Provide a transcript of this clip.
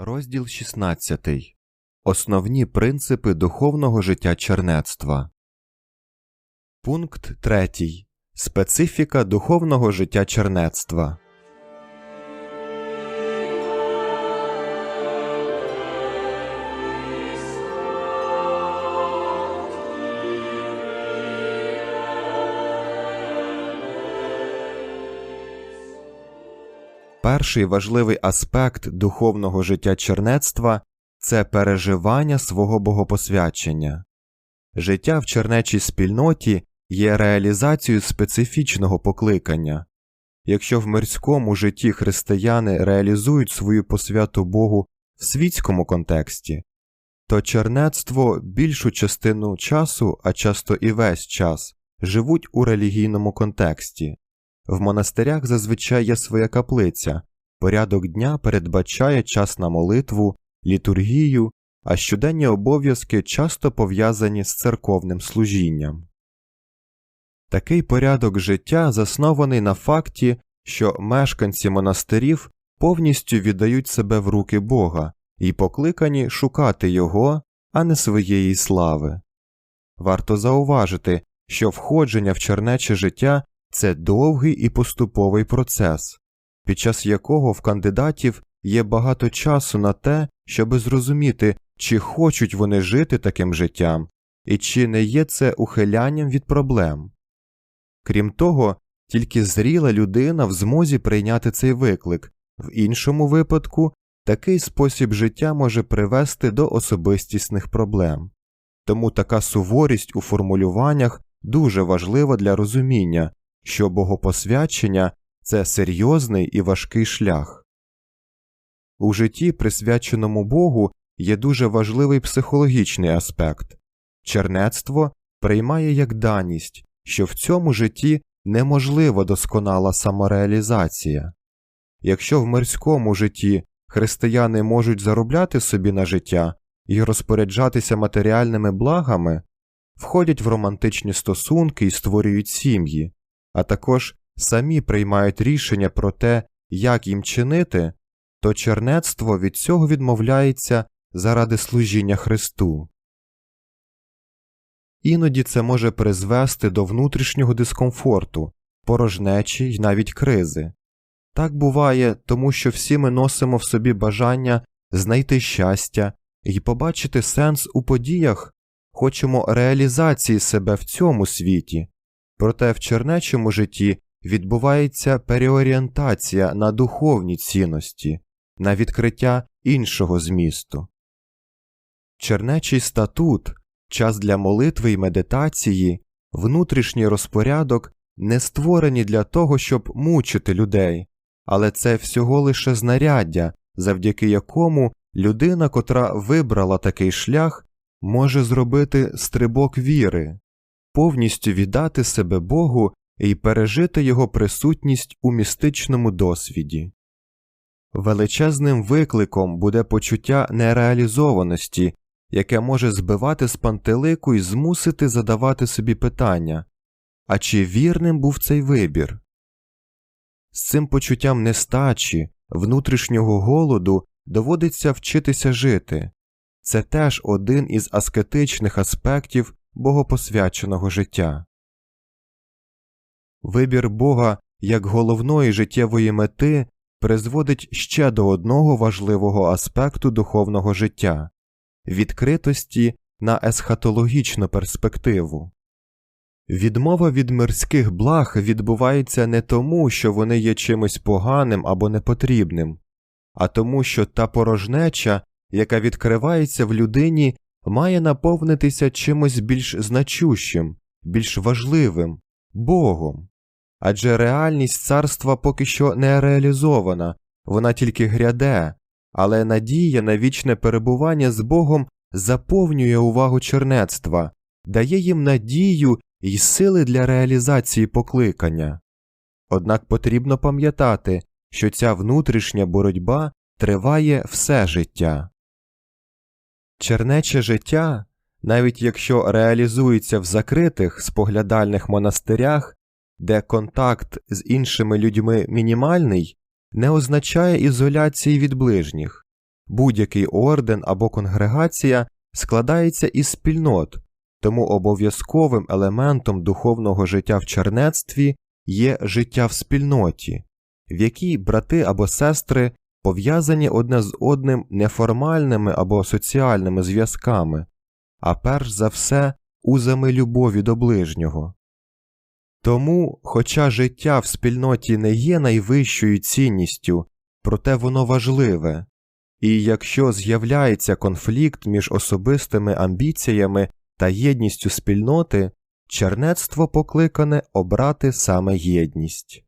Розділ 16. Основні принципи духовного життя чернецтва. Пункт 3. Специфіка духовного життя чернецтва. Перший важливий аспект духовного життя чернецтва це переживання свого богопосвячення. Життя в чернечій спільноті є реалізацією специфічного покликання. Якщо в мирському житті християни реалізують свою посвяту Богу в світському контексті, то чернецтво більшу частину часу, а часто і весь час, живуть у релігійному контексті. В монастирях зазвичай є своя каплиця, порядок дня передбачає час на молитву, літургію, а щоденні обов'язки часто пов'язані з церковним служінням. Такий порядок життя заснований на факті, що мешканці монастирів повністю віддають себе в руки Бога і покликані шукати Його, а не своєї слави. Варто зауважити, що входження в чернече життя це довгий і поступовий процес, під час якого в кандидатів є багато часу на те, щоби зрозуміти, чи хочуть вони жити таким життям, і чи не є це ухилянням від проблем. Крім того, тільки зріла людина в змозі прийняти цей виклик, в іншому випадку такий спосіб життя може привести до особистісних проблем. Тому така суворість у формулюваннях дуже важлива для розуміння, що богопосвячення це серйозний і важкий шлях. У житті, присвяченому Богу, є дуже важливий психологічний аспект чернецтво приймає як даність, що в цьому житті неможлива досконала самореалізація. Якщо в мирському житті християни можуть заробляти собі на життя і розпоряджатися матеріальними благами, входять в романтичні стосунки і створюють сім'ї, а також самі приймають рішення про те, як їм чинити, то чернецтво від цього відмовляється заради служіння Христу. Іноді це може призвести до внутрішнього дискомфорту, порожнечі й навіть кризи. Так буває, тому що всі ми носимо в собі бажання знайти щастя і побачити сенс у подіях, хочемо реалізації себе в цьому світі, проте в чернечому житті відбувається переорієнтація на духовні цінності, на відкриття іншого змісту. Чернечий статут, час для молитви й медитації, внутрішній розпорядок не створені для того, щоб мучити людей, але це всього лише знаряддя, завдяки якому людина, котра вибрала такий шлях, може зробити стрибок віри, повністю віддати себе Богу і пережити його присутність у містичному досвіді. Величезним викликом буде почуття нереалізованості, яке може збивати з пантелику і змусити задавати собі питання а чи вірним був цей вибір? З цим почуттям нестачі, внутрішнього голоду доводиться вчитися жити це теж один із аскетичних аспектів богопосвяченого життя. Вибір Бога як головної життєвої мети призводить ще до одного важливого аспекту духовного життя відкритості на есхатологічну перспективу. Відмова від мирських благ відбувається не тому, що вони є чимось поганим або непотрібним, а тому, що та порожнеча, яка відкривається в людині, має наповнитися чимось більш значущим, більш важливим Богом. Адже реальність царства поки що не реалізована, вона тільки гряде, але надія на вічне перебування з Богом заповнює увагу чернецтва, дає їм надію і сили для реалізації покликання. Однак потрібно пам'ятати, що ця внутрішня боротьба триває все життя. Чернече життя, навіть якщо реалізується в закритих споглядальних монастирях, де контакт з іншими людьми мінімальний, не означає ізоляції від ближніх. Будь-який орден або конгрегація складається із спільнот, тому обов'язковим елементом духовного життя в чернецтві є життя в спільноті, в якій брати або сестри пов'язані одне з одним неформальними або соціальними зв'язками, а перш за все узами любові до ближнього. Тому, хоча життя в спільноті не є найвищою цінністю, проте воно важливе, і якщо з'являється конфлікт між особистими амбіціями та єдністю спільноти, чернецтво покликане обрати саме єдність.